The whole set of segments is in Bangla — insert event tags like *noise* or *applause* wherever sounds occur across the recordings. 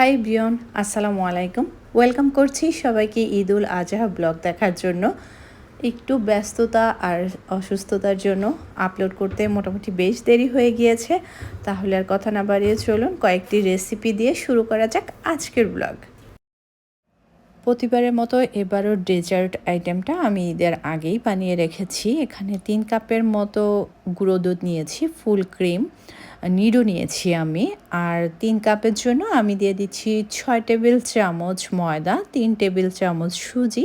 হাই বিয়ন আসসালামু আলাইকুম। ওয়েলকাম করছি সবাইকে ঈদ উল আজহা ব্লগ দেখার জন্য। একটু ব্যস্ততা আর অসুস্থতার জন্য আপলোড করতে মোটামুটি বেশ দেরি হয়ে গিয়েছে। তাহলে আর কথা না বাড়িয়ে চলুন, কয়েকটি রেসিপি দিয়ে শুরু করা যাক আজকের ব্লগ। প্রতিবারের মতো এবারও ডেজার্ট আইটেমটা আমি ঈদের আগেই বানিয়ে রেখেছি। এখানে তিন কাপের মতো গুঁড়ো দুধ নিয়েছি ফুল ক্রিম নিডো নিয়েছি আমি। আর তিন কাপের জন্য আমি দিয়ে দিচ্ছি ছয় টেবিল চামচ ময়দা, তিন টেবিল চামচ সুজি,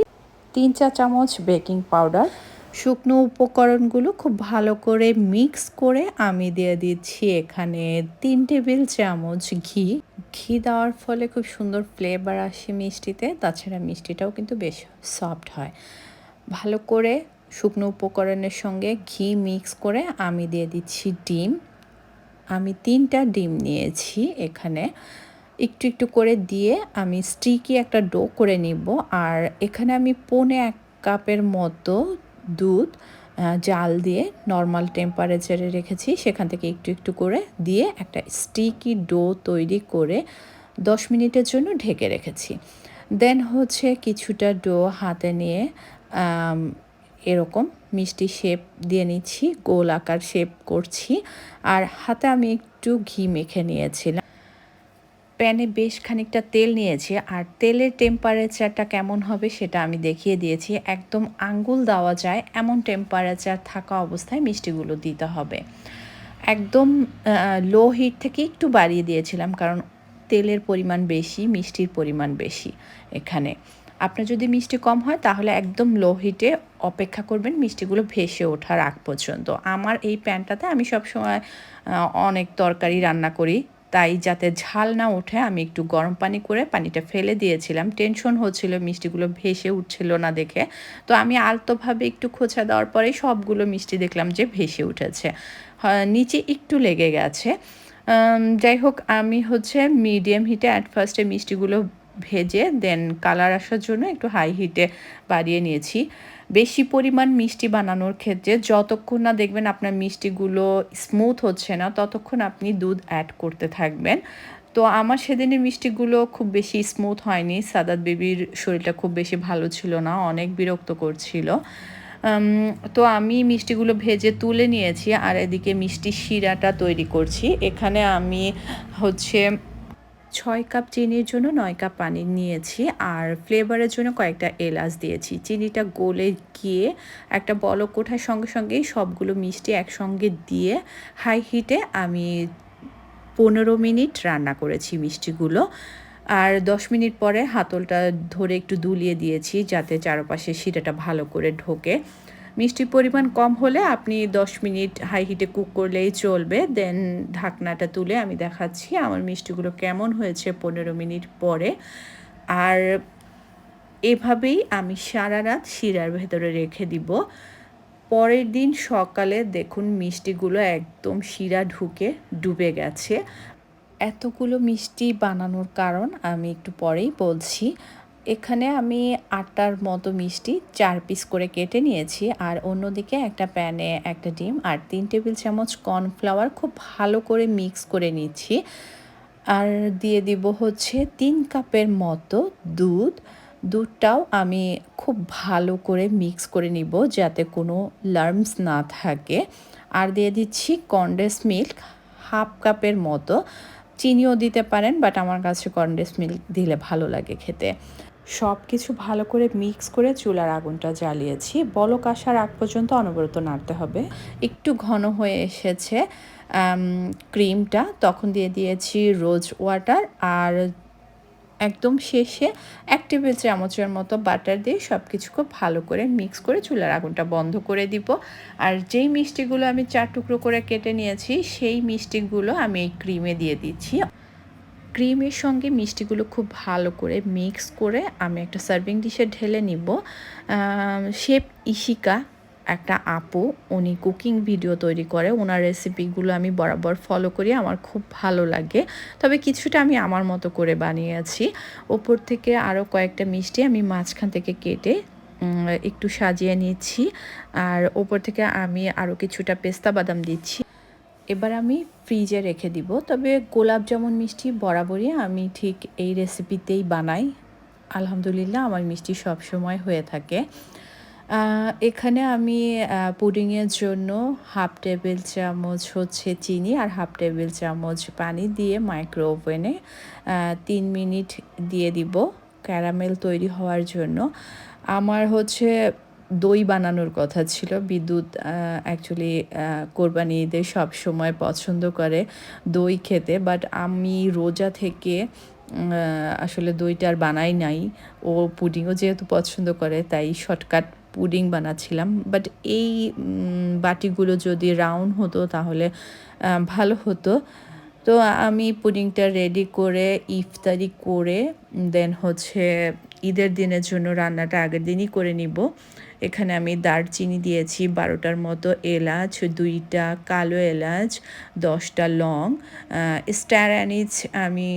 তিন চা চামচ বেকিং পাউডার। শুকনো উপকরণগুলো খুব ভালো করে মিক্স করে আমি দিয়ে দিচ্ছি এখানে তিন টেবিল চামচ ঘি। ঘি দেওয়ার ফলে খুব সুন্দর ফ্লেভার আসে মিষ্টিতে, তাছাড়া মিষ্টিটাও কিন্তু বেশ সফট হয়। ভালো করে শুকনো উপকরণের সঙ্গে ঘি মিক্স করে আমি দিয়ে দিচ্ছি ডিম। আমি তিনটা ডিম নিয়েছি এখানে। একটু একটু করে দিয়ে আমি স্টিকি একটা ডো করে নিব। আর এখানে আমি পৌনে এক কাপের মতো দুধ জাল দিয়ে নর্মাল টেম্পারেচারে রেখেছি। সেখান থেকে একটু একটু করে দিয়ে একটা স্টিকি ডো তৈরি করে দশ মিনিটের জন্য ঢেকে রেখেছি। দেন হচ্ছে কিছুটা ডো হাতে নিয়ে এরকম মিষ্টি শেপ দিয়ে নিচ্ছি, গোল আকার শেপ করছি। আর হাতে আমি একটু ঘি মেখে নিয়েছিলাম। প্যানে বেশ খানিকটা তেল নিয়েছি, আর তেলের টেম্পারেচারটা কেমন হবে সেটা আমি দেখিয়ে দিয়েছি। একদম আঙ্গুল দেওয়া যায়, এমন টেম্পারেচার থাকা অবস্থায় মিষ্টিগুলো দিতে হবে। একদম লো হিট থেকে একটু বাড়িয়ে দিয়েছিলাম, কারণ তেলের পরিমাণ বেশি, মিষ্টির পরিমাণ বেশি এখানে। আপনার যদি মিষ্টি কম হয়, তাহলে একদম লো হিটে অপেক্ষা করবেন মিষ্টিগুলো ভেসে ওঠার আগ পর্যন্ত। আমার এই প্যানটাতে আমি সবসময় অনেক তরকারি রান্না করি। তাই যাতে ঝাল না ওঠে, আমি একটু গরম পানি করে পানিটা ফেলে দিয়েছিলাম। টেনশন হচ্ছিল, মিষ্টিগুলো ভেসে উঠছিল না দেখে। তো আমি আলতোভাবে একটু খোঁচা দেওয়ার পরে সবগুলো মিষ্টি দেখলাম যে ভেসে উঠেছে। নিচে একটু লেগে গেছে। যাই হোক, আমি হচ্ছে মিডিয়াম হিটে অ্যাট ফার্স্টে মিষ্টিগুলো ভেজে দেন কালার আসার জন্য একটু হাই হিটে বাড়িয়ে নিয়েছি। বেশি পরিমাণ মিষ্টি বানানোর ক্ষেত্রে যতক্ষণ না দেখবেন আপনার মিষ্টিগুলো স্মুথ হচ্ছে না, ততক্ষণ আপনি দুধ অ্যাড করতে থাকবেন। তো আমার সেদিনের মিষ্টিগুলো খুব বেশি স্মুথ হয়নি। সাদাত বেবির শরীরটা খুব বেশি ভালো ছিল না, অনেক বিরক্ত করছিল। তো আমি মিষ্টিগুলো ভেজে তুলে নিয়েছি আর এদিকে মিষ্টি শিরাটা তৈরি করছি। এখানে আমি হচ্ছে ছয় কাপ চিনির জন্য নয় কাপ পানি নিয়েছি আর ফ্লেভারের জন্য কয়েকটা এলাচ দিয়েছি। চিনিটা গলে গিয়ে একটা বলক কোঠার সঙ্গে সঙ্গেই সবগুলো মিষ্টি একসঙ্গে দিয়ে হাই হিটে আমি পনেরো মিনিট রান্না করেছি মিষ্টিগুলো। আর দশ মিনিট পরে হাতলটা ধরে একটু দুলিয়ে দিয়েছি যাতে চারপাশে শিরাটা ভালো করে ঢোকে। মিষ্টির পরিমাণ কম হলে আপনি 10 মিনিট হাই হিটে কুক করলেই চলবে। দেন ঢাকনাটা তুলে আমি দেখাচ্ছি আমার মিষ্টিগুলো কেমন হয়েছে পনেরো মিনিট পরে। আর এভাবেই আমি সারা রাত শিরার ভেতরে রেখে দিব। পরের দিন সকালে দেখুন মিষ্টিগুলো একদম শিরা ঢুকে ডুবে গেছে। এতগুলো মিষ্টি বানানোর কারণ আমি একটু পরেই বলছি। এখানে আমি আটটার মতো মিষ্টি চার পিস করে কেটে নিয়েছি। আর অন্যদিকে একটা প্যানে একটা ডিম আর তিন টেবিল চামচ কর্নফ্লাওয়ার খুব ভালো করে মিক্স করে নিচ্ছি। আর দিয়ে দিব হচ্ছে তিন কাপের মতো দুধ। দুধটাও আমি খুব ভালো করে মিক্স করে নিব যাতে কোনো লার্মস না থাকে। আর দিয়ে দিচ্ছি কন্ডেন্স মিল্ক হাফ কাপের মতো। চিনিও দিতে পারেন, বাট আমার কাছে কন্ডেন্স মিল্ক দিলে ভালো লাগে খেতে। সব কিছু ভালো করে মিক্স করে চুলার আগুনটা জ্বালিয়েছি। বলক আসার আগ পর্যন্ত অনবরত নাড়তে হবে। একটু ঘন হয়ে এসেছে ক্রিমটা। তখন দিয়ে দিয়েছি রোজ ওয়াটার আর একদম শেষে এক টেবিল চামচের মতো বাটার দিয়ে সব কিছু খুব ভালো করে মিক্স করে চুলার আগুনটা বন্ধ করে দিব। আর যেই মিষ্টিগুলো আমি চার টুকরো করে কেটে নিয়েছি, সেই মিষ্টিগুলো আমি এই ক্রিমে দিয়ে দিচ্ছি। ক্রিমের সঙ্গে মিষ্টিগুলো খুব ভালো করে মিক্স করে আমি একটা সার্ভিং ডিশে ঢেলে নিব। শেপ ইশিকা একটা আপু, উনি কুকিং ভিডিও তৈরি করে। ওনার রেসিপিগুলো আমি বরাবর ফলো করি, আমার খুব ভালো লাগে। তবে কিছুটা আমি আমার মতো করে বানিয়েছি। ওপর থেকে আরও কয়েকটা মিষ্টি আমি মাঝখান থেকে কেটে একটু সাজিয়ে নিচ্ছি। আর ওপর থেকে আমি আরও কিছুটা পেস্তা বাদাম দিচ্ছি। এবার আমি ফ্রিজে রেখে দিব। তবে গোলাপ জামুন মিষ্টি বরাবরই আমি ঠিক এই রেসিপিতেই বানাই। আলহামদুলিল্লাহ আমার মিষ্টি সব সময় হয়ে থাকে। এখানে আমি পুডিংয়ের জন্য হাফ টেবিল চামচ হচ্ছে চিনি আর হাফ টেবিল চামচ পানি দিয়ে মাইক্রো ওভেনে তিন মিনিট দিয়ে দিব। ক্যারামেল তৈরি হওয়ার জন্য। আমার হচ্ছে দই বানানোর কথা ছিল। বিদ্যুৎ অ্যাকচুয়ালি কোরবানি ঈদে সব সময় পছন্দ করে দই খেতে। বাট আমি রোজা থেকে আসলে দইটা আর বানাই নাই। ও পুডিংও যেহেতু পছন্দ করে, তাই শর্টকাট পুডিং বানাচ্ছিলাম। বাট এই বাটিগুলো যদি রাউন্ড হতো, তাহলে ভালো হতো। তো আমি পুডিংটা রেডি করে, ইফতারি করে দেন হচ্ছে ঈদের দিনের জন্য রান্নাটা আগের দিনই করে নিব। এখানে আমি দারচিনি দিয়েছি, বারোটার মতো এলাচ, দুইটা কালো এলাচ, দশটা লং। স্টার অ্যানিজ আমি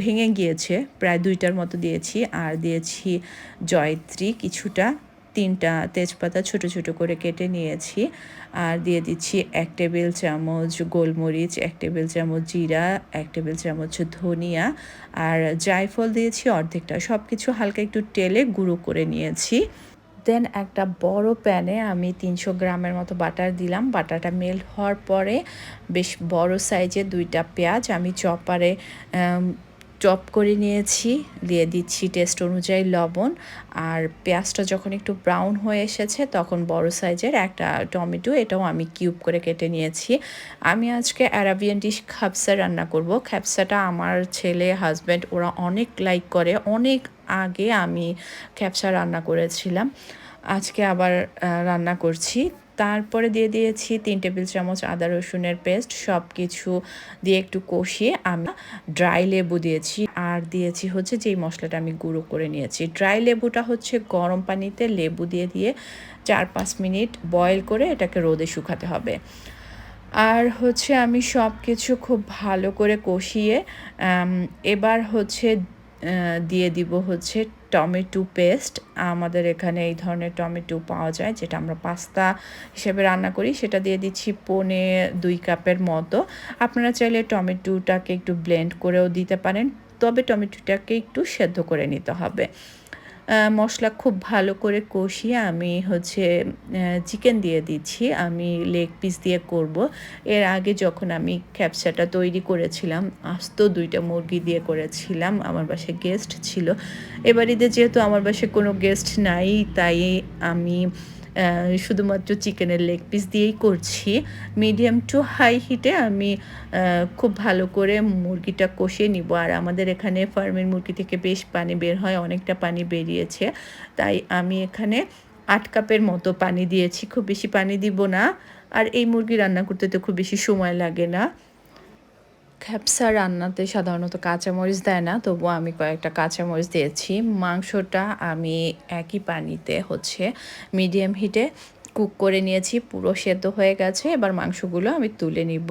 ভেঙে গিয়েছে, প্রায় দুইটার মতো দিয়েছি। আর দিয়েছি জয়ত্রী কিছুটা, তিনটা তেজপাতা ছোট ছোট করে কেটে নিয়েছি। আর দিয়ে দিচ্ছি এক টেবিল চামচ গোলমরিচ, এক টেবিল চামচ জিরা, এক টেবিল চামচ ধনিয়া। আর জায়ফল দিয়েছি অর্ধেকটা সব কিছু হালকা একটু তেলে গুঁড়ো করে নিয়েছি। দেন একটা বড় প্যানে আমি তিনশো গ্রামের মতো বাটার দিলাম। বাটারটা মেল্ট হওয়ার পরে বেশ বড় সাইজে দুইটা পেঁয়াজ আমি চপারে চপ করে নিয়েছি, দিয়ে দিচ্ছি টেস্ট অনুযায়ী লবণ, আর পেঁয়াজটা যখন একটু ব্রাউন হয়ে এসেছে, তখন বড় সাইজের একটা টমেটো, এটাও আমি কিউব করে কেটে নিয়েছি। আমি আজকে অ্যারাবিয়ান ডিশ খাপসা রান্না করব। খ্যাপসাটা আমার ছেলে হাজব্যান্ড ওরা অনেক লাইক করে। অনেক আগে আমি খ্যাপসা রান্না করেছিলাম। আজকে আবার রান্না করছি। তারপরে দিয়ে দিয়েছি তিন টেবিল চামচ আদা রসুনের পেস্ট সব কিছু দিয়ে একটু কষিয়ে আমি ড্রাই লেবু দিয়েছি আর দিয়েছি হচ্ছে যেই মশলাটা আমি গুঁড়ো করে নিয়েছি। ড্রাই লেবুটা হচ্ছে গরম পানিতে লেবু দিয়ে দিয়ে চার পাঁচ মিনিট বয়েল করে এটাকে রোদে শুকাতে হবে। আর হচ্ছে আমি সব কিছু খুব ভালো করে কষিয়ে এবার হচ্ছে দিয়ে দিব হচ্ছে টমেটো পেস্ট। আমাদের এখানে এই ধরনের টমেটো পাওয়া যায়, যেটা আমরা পাস্তা হিসেবে রান্না করি। সেটা দিয়ে দিচ্ছি পনে দুই কাপের মতো। আপনারা চাইলে টমেটোটাকে একটু ব্লেন্ড করেও দিতে পারেন, তবে টমেটোটাকে একটু সেদ্ধ করে নিতে হবে। মশলা খুব ভালো করে কষিয়ে আমি হচ্ছে চিকেন দিয়ে দিচ্ছি। আমি লেগ পিস দিয়ে করব। এর আগে যখন আমি ক্যাপসাটা তৈরি করেছিলাম, আস্ত দুইটা মুরগি দিয়ে করেছিলাম, আমার বাসায় গেস্ট ছিল। এবার যেহেতু আমার বাসায় কোনো গেস্ট নাই, তাই আমি শুধুমাত্র চিকেনের লেগ পিস দিয়েই করছি। মিডিয়াম টু হাই হিটে আমি খুব ভালো করে মুরগিটা কষিয়ে নিব। আর আমাদের এখানে ফার্মের মুরগি থেকে বেশ পানি বের হয়, অনেকটা পানি বেরিয়েছে। তাই আমি এখানে আট কাপের মতো পানি দিয়েছি। খুব বেশি পানি দিব না। আর এই মুরগি রান্না করতে তো খুব বেশি সময় লাগে না। খ্যাপসা রান্নাতে সাধারণত কাঁচামরিচ দেয় না তবুও আমি কয়েকটা কাঁচামরিচ দিয়েছি। মাংসটা আমি একই পানিতে হচ্ছে মিডিয়াম হিটে কুক করে নিয়েছি, পুরো সেদ্ধ হয়ে গেছে। এবার মাংসগুলো আমি তুলে নিব।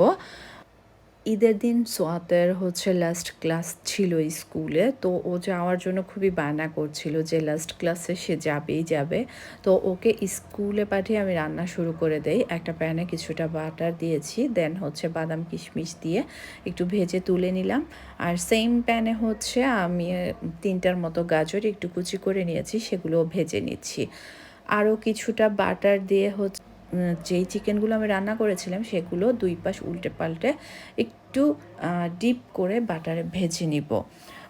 ঈদের দিন সোয়াতের হচ্ছে লাস্ট ক্লাস ছিল স্কুলে, তো ও যাওয়ার জন্য খুবই বায়না করছিল যে লাস্ট ক্লাসে সে যাবেই যাবে। তো ওকে স্কুলে পাঠিয়ে আমি রান্না শুরু করে দেই। একটা প্যানে কিছুটা বাটার দিয়েছি দেন হচ্ছে বাদাম কিশমিশ দিয়ে একটু ভেজে তুলে নিলাম। আর সেম প্যানে হচ্ছে আমি তিনটার মতো গাজর একটু কুচি করে নিয়েছি সেগুলো ভেজে নিচ্ছি। আরও কিছুটা বাটার দিয়ে হচ্ছে যেই চিকেনগুলো আমি রান্না করেছিলাম, সেগুলো দুই পাশ উল্টে পাল্টে একটু ডিপ করে বাটারে ভেজে নিব।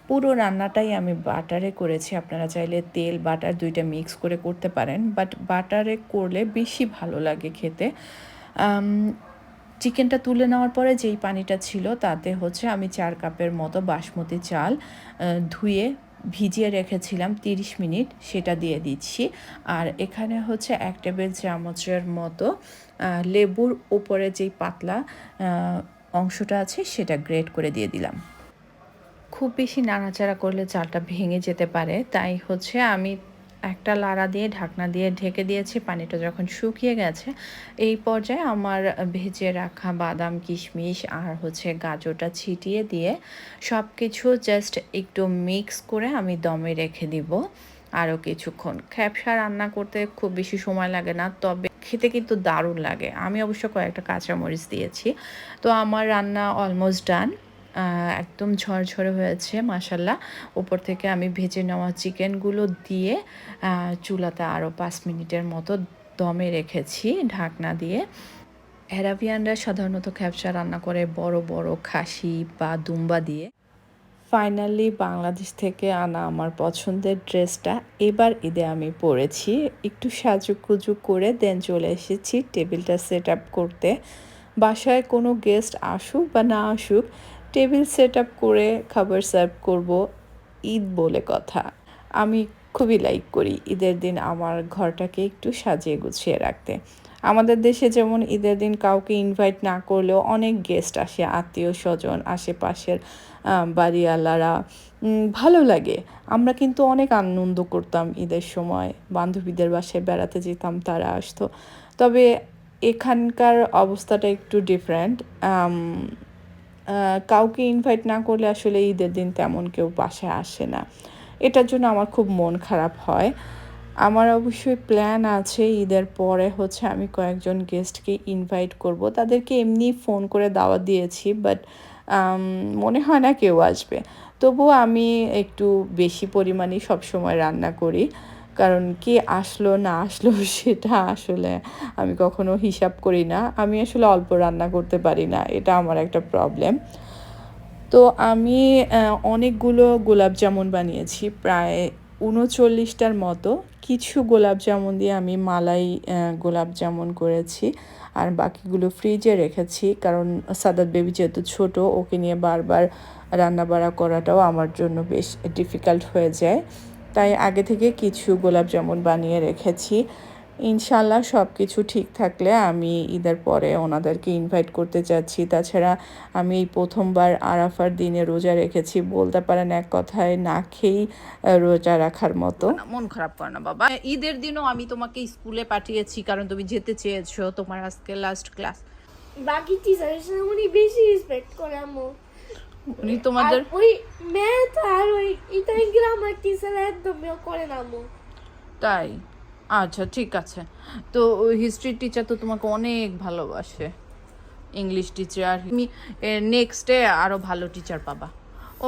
পুরো রান্নাটাই আমি বাটারে করেছি। আপনারা চাইলে তেল, বাটার দুইটা মিক্স করে করতে পারেন বাট বাটারে করলে বেশি ভালো লাগে খেতে। চিকেনটা তুলে নেওয়ার পরে যেই পানিটা ছিল, তাতে হচ্ছে আমি চার কাপের মতো বাসমতি চাল ধুয়ে ভিজিয়ে রেখেছিলাম তিরিশ মিনিট, সেটা দিয়ে দিচ্ছি। আর এখানে হচ্ছে এক টেবিল চামচের মতো লেবুর উপরে যেই পাতলা অংশটা আছে, সেটা গ্রেট করে দিয়ে দিলাম। খুব বেশি নাড়াচাড়া করলে চালটা ভেঙে যেতে পারে, তাই হচ্ছে আমি একটা লাড়া দিয়ে, ঢাকনা দিয়ে ঢেকে দিয়েছি, পানিটা যখন শুকিয়ে গেছে, এই পর্যায়ে আমার ভেজে রাখা বাদাম, কিশমিশ আর হচ্ছে গাজরটা ছিটিয়ে দিয়ে সব কিছু জাস্ট একটু মিক্স করে আমি দমে রেখে দিব। আরও কিছুক্ষণ। খ্যাপসা রান্না করতে খুব বেশি সময় লাগে না, তবে খেতে কিন্তু দারুণ লাগে। আমি অবশ্য কয়েকটা কাঁচামরিচ দিয়েছি। তো আমার রান্না অলমোস্ট ডান একদম ঝরঝরে হয়েছে মাসাল্লাহ ওপর থেকে আমি ভেজে নেওয়া চিকেনগুলো দিয়ে চুলাতে আরও পাঁচ মিনিটের মতো দমে রেখেছি ঢাকনা দিয়ে। অ্যারাবিয়ানরা সাধারণত খ্যাপসা রান্না করে বড় বড় খাসি বা দুম্বা দিয়ে। ফাইনালি বাংলাদেশ থেকে আনা আমার পছন্দের ড্রেসটা এবার ঈদে আমি পরেছি। একটু সাজুক কুজুক করে দেন চলে এসেছি টেবিলটা সেট আপ করতে। বাসায় কোনো গেস্ট আসুক বা না আসুক টেবিল সেট আপ করে খাবার সার্ভ করব ঈদ বলে কথা। আমি খুবই লাইক করি ঈদের দিন আমার ঘরটাকে একটু সাজিয়ে গুছিয়ে রাখতে। আমাদের দেশে যেমন ঈদের দিন কাউকে ইনভাইট না করলেও অনেক গেস্ট আসে, আত্মীয় স্বজন, আশেপাশের বাড়িওয়ালারা। ভালো লাগে। আমরা কিন্তু অনেক আনন্দ করতাম ঈদের সময়। বান্ধবীদের বাসায় বেড়াতে যেতাম, তারা আসতো। তবে এখানকার অবস্থাটা একটু ডিফারেন্ট কাউকে ইনভাইট না করলে আসলে ঈদের দিন তেমন কেউ বাসায় আসে না। এটার জন্য আমার খুব মন খারাপ হয়। আমার অবশ্যই প্ল্যান আছে ঈদের পরে হচ্ছে আমি কয়েকজন গেস্টকে ইনভাইট করব। তাদেরকে এমনি ফোন করে দাওয়াত দিয়েছি বাট মনে হয় না কেউ আসবে। তবুও আমি একটু বেশি পরিমাণে সবসময় রান্না করি। কারণ কি আসলো, না আসলো *laughs* সেটা আসলে আমি কখনো হিসাব করি না। আমি আসলে অল্প রান্না করতে পারি না, এটা আমার একটা প্রবলেম তো আমি অনেকগুলো গোলাপ জামুন বানিয়েছি, প্রায় উনচল্লিশটার মতো। কিছু গোলাপ জামুন দিয়ে আমি মালাই গোলাপ জামুন করেছি আর বাকিগুলো ফ্রিজে রেখেছি কারণ সাদাত বেবি যেহেতু ছোট, ওকে নিয়ে বারবার রান্না বাড়া করাটাও আমার জন্য বেশ ডিফিকাল্ট হয়ে যায়। তাই আগে থেকে কিছু গোলাপ জামুন বানিয়ে রেখেছি। ইনশাল্লাহ সব কিছু ঠিক থাকলে আমি ঈদের পরে ওনাদেরকে ইনভাইট করতে চাচ্ছি তাছাড়া আমি এই প্রথমবার আরাফার দিনে রোজা রেখেছি বলতে পারেন এক কথায় না খেয়েই রোজা রাখার মতো। মন খারাপ করে না বাবা। ঈদের দিনও আমি তোমাকে স্কুলে পাঠিয়েছি কারণ তুমি যেতে চেয়েছো তোমার আজকে লাস্ট ক্লাস বাকি টিচারের সাথে উনি বেশি রেসপেক্ট করে উনি তোমাদের আর ওই ম্যাথ আর ওই ইতালি গ্রামার টিচার একদমই করে না তাই? আচ্ছা ঠিক আছে। তো হিস্ট্রি টিচার তো তোমাকে অনেক ভালোবাসে। ইংলিশ টিচার তুমি নেক্সটে আরও আরও ভালো টিচার পাবা।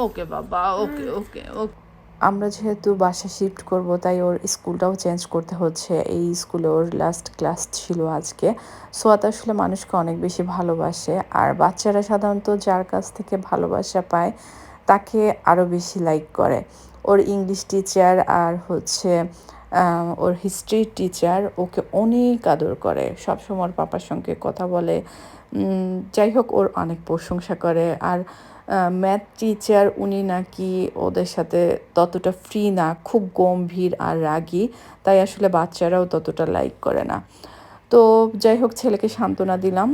ওকে বাবা ওকে ওকে ওকে আমরা যেহেতু বাসা শিফট করব, তাই ওর স্কুলটাও চেঞ্জ করতে হচ্ছে। এই স্কুলে ওর লাস্ট ক্লাস ছিল আজকে। সোয়াত আসলে মানুষকে অনেক বেশি ভালোবাসে। আর বাচ্চারা সাধারণত যার কাছ থেকে ভালোবাসা পায়, তাকে আরও বেশি লাইক করে। ওর ইংলিশ টিচার আর হচ্ছে ওর হিস্ট্রি টিচার ওকে অনেক আদর করে। সবসময় ওর পাপার সঙ্গে কথা বলে। যাই হোক, ওর অনেক প্রশংসা করে। আর ম্যাথ টিচার উনি নাকি ওদের সাথে ততটা ফ্রি না খুব গম্ভীর আর রাগী তাই আসলে বাচ্চারাও ততটা লাইক করে না। তো যাই হোক ছেলেকে সান্ত্বনা দিলাম।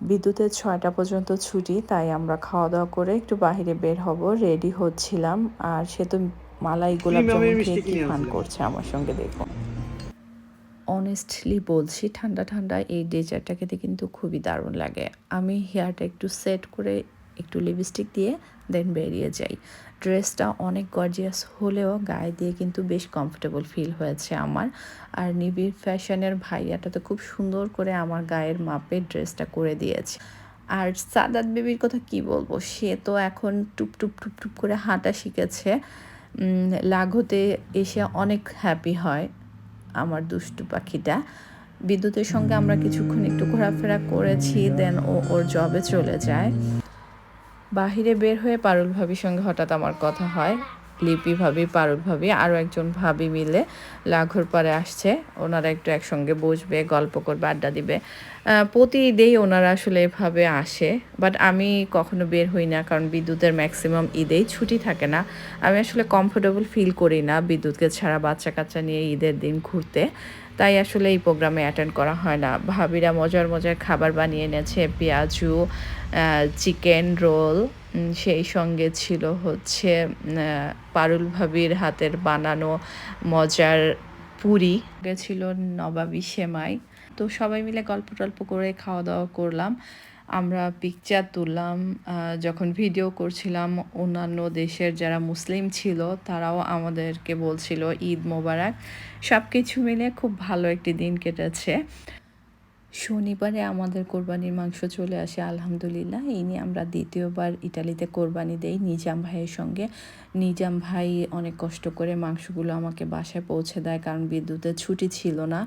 বিদ্যুতের ছয়টা পর্যন্ত ছুটি তাই আমরা খাওয়া দাওয়া করে একটু বাহিরে বের হব রেডি হচ্ছিলাম। আর সে তো মালাই গোলাপ জামুন খেয়ে কি ফান করছে আমার সঙ্গে দেখুন। অনেস্টলি বলছি ঠান্ডা ঠান্ডা এই ডেজার্টটা খেতে কিন্তু খুবই দারুণ লাগে। আমি হেয়ারটা একটু সেট করে একটু লিপস্টিক দিয়ে দেন বেরিয়ে যাই। ড্রেসটা অনেক গর্জিয়াস হলেও গায়ে দিয়ে কিন্তু বেশ কমফোর্টেবল ফিল হয়েছে আমার। আর নিবিড় ফ্যাশনের ভাইয়াটা তো খুব সুন্দর করে আমার গায়ের মাপে ড্রেসটা করে দিয়েছে। আর সাদাত বেবির কথা কি বলব? সে তো এখন টুপ টুপ টুপ টুপ করে হাঁটা শিখেছে। লাঘতে এসে অনেক হ্যাপি হয় আমার দুষ্টু পাখিটা। বিদ্যুতের সঙ্গে আমরা কিছুক্ষণ একটু ঘোরাফেরা করেছি দেন ও ওর জবে চলে যায়। বাহিরে বের হয়ে পারুল ভাবির সঙ্গে হঠাৎ আমার কথা হয়। লিপি ভাবি, পারুল ভাবি আরও একজন ভাবি মিলে লাঘর পারে আসছে। ওনারা একটু একসঙ্গে বসবে, গল্প করবে, আড্ডা দিবে। প্রতি ঈদেই ওনারা আসলে এভাবে আসে। বাট আমি কখনো বের হই না, কারণ বিদ্যুতের ম্যাক্সিমাম ঈদেই ছুটি থাকে না। আমি আসলে কমফোর্টেবল ফিল করি না বিদ্যুৎকে ছাড়া বাচ্চা কাচ্চা নিয়ে ঈদের দিন ঘুরতে। তাই আসলে এই প্রোগ্রামে অ্যাটেন্ড করা হয় না। ভাবিরা মজার মজার খাবার বানিয়ে এনেছে, পেঁয়াজু চিকেন রোল সেই সঙ্গে ছিল হচ্ছে পারুল ভাবির হাতের বানানো মজার পুরি। ছিল নবাবী সেমাই। তো সবাই মিলে গল্প টল্প করে খাওয়া দাওয়া করলাম। আমরা পিকচার তুললাম যখন ভিডিও করছিলাম, অন্যান্য দেশের যারা মুসলিম ছিল, তারাও আমাদেরকে বলছিল, ঈদ মোবারক। সব কিছু মিলে খুব ভালো একটি দিন কেটেছে। শনিবারে আমাদের কোরবানির মাংস চলে আসে, আলহামদুলিল্লাহ। এই নিয়ে আমরা দ্বিতীয়বার ইটালিতে কোরবানি দেই নিজাম ভাইয়ের সঙ্গে। নিজাম ভাই অনেক কষ্ট করে মাংসগুলো আমাকে বাসায় পৌঁছে দেয়, কারণ বিদ্যুতের ছুটি ছিল না।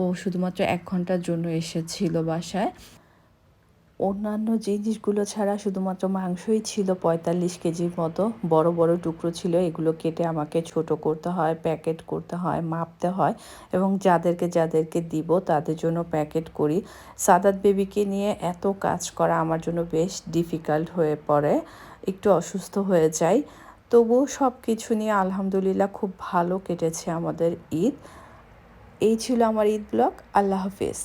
ও শুধুমাত্র এক ঘণ্টার জন্য এসেছিল বাসায়। অন্যান্য জিনিসগুলো ছাড়া শুধুমাত্র মাংসই ছিল পঁয়তাল্লিশ কেজির মতো, বড় বড় টুকরো ছিল, এগুলো কেটে আমাকে ছোট করতে হয়, প্যাকেট করতে হয়, মাপতে হয় এবং যাদেরকে যাদেরকে দিব তাদের জন্য প্যাকেট করি। সাদাত বেবিকে নিয়ে এত কাজ করা আমার জন্য বেশ ডিফিকাল্ট হয়ে পড়ে, একটু অসুস্থ হয়ে যাই। তবুও সব কিছু নিয়ে আলহামদুলিল্লাহ খুব ভালো কেটেছে আমাদের ঈদ। এই ছিল আমার ঈদ ব্লগ, আল্লাহ হাফিজ।